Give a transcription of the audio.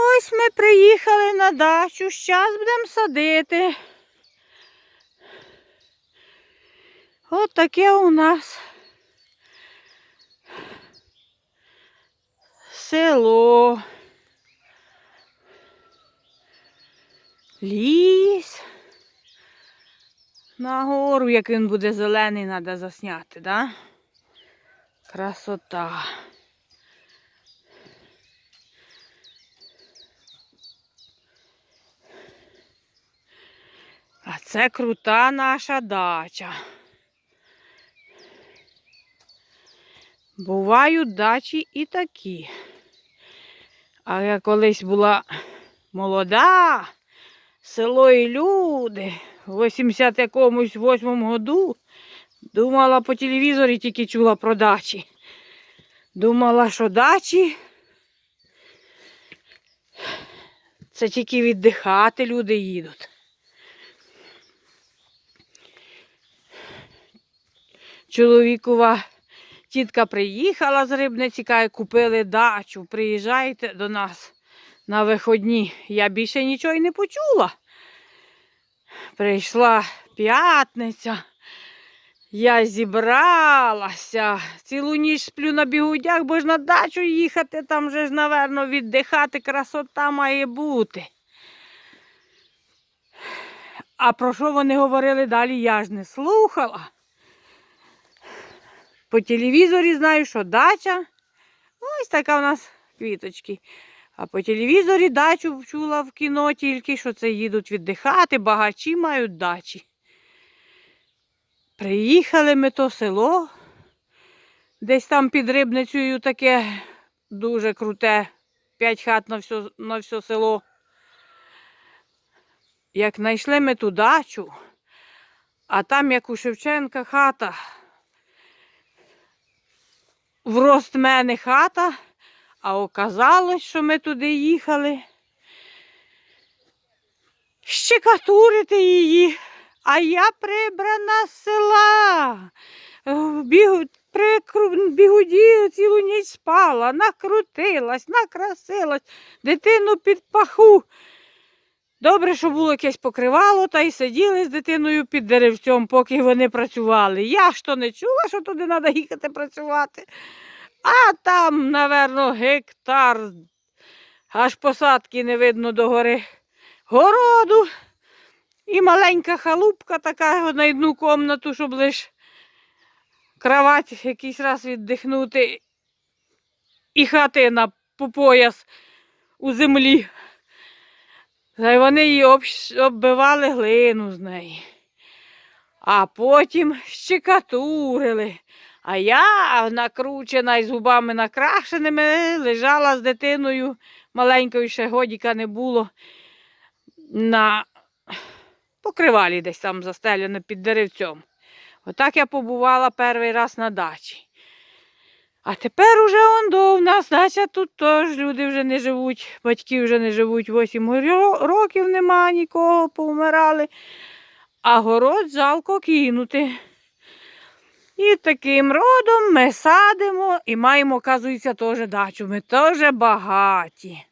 Ось ми приїхали на дачу, зараз будемо садити. От таке у нас село. Ліс. На гору, як він буде зелений, треба засняти, да? Красота. Це крута наша дача. Бувають дачі і такі. А я колись була молода, село і люди, в 80 якомусь восьмому году, думала по телевізорі тільки чула про дачі. Думала, що дачі це тільки віддихати люди їдуть. Чоловікова тітка приїхала з Рибниці, каже, купили дачу, приїжджайте до нас на виходні. Я більше нічого й не почула. Прийшла п'ятниця, я зібралася, цілу ніч сплю на бігудях, бо ж на дачу їхати, там же ж, напевно, віддихати, красота має бути. А про що вони говорили далі, я ж не слухала. По телевізорі знаю, що дача. Ось така у нас квіточки. А по телевізорі дачу чула в кіно тільки, що це їдуть віддихати, багачі мають дачі. Приїхали ми то село, десь там під Рибницею таке дуже круте, п'ять хат на все, на все село. Як знайшли ми ту дачу, а там, як у Шевченка хата, в мене хата, а оказалось, що ми туди їхали. Щекатурити її, а я прибрана з села. Бігу, бігуді цілу ніч спала, накрутилась, накрасилась, дитину під паху. Добре, що було якесь покривало, та й сиділи з дитиною під деревцем, поки вони працювали. Я ж то не чула, що туди треба їхати працювати. А там, напевно, гектар, аж посадки не видно до гори городу. І маленька халупка така на одну комнату, щоб лиш кровать якийсь раз віддихнути. І хатина по пояс у землі. Вони її оббивали глину з неї. А потім щекатурили. А я, накручена і з губами накрашеними, лежала з дитиною, маленькою ще годіка не було, на покривалі десь там застеляно під деревцем. Отак я побувала перший раз на дачі. А тепер уже он до в нас дача тут теж люди вже не живуть, батьки вже не живуть 8 років, нема нікого, повмирали. А город жалко кинути. І таким родом ми садимо і маємо, оказується, теж дачу. Ми теж багаті.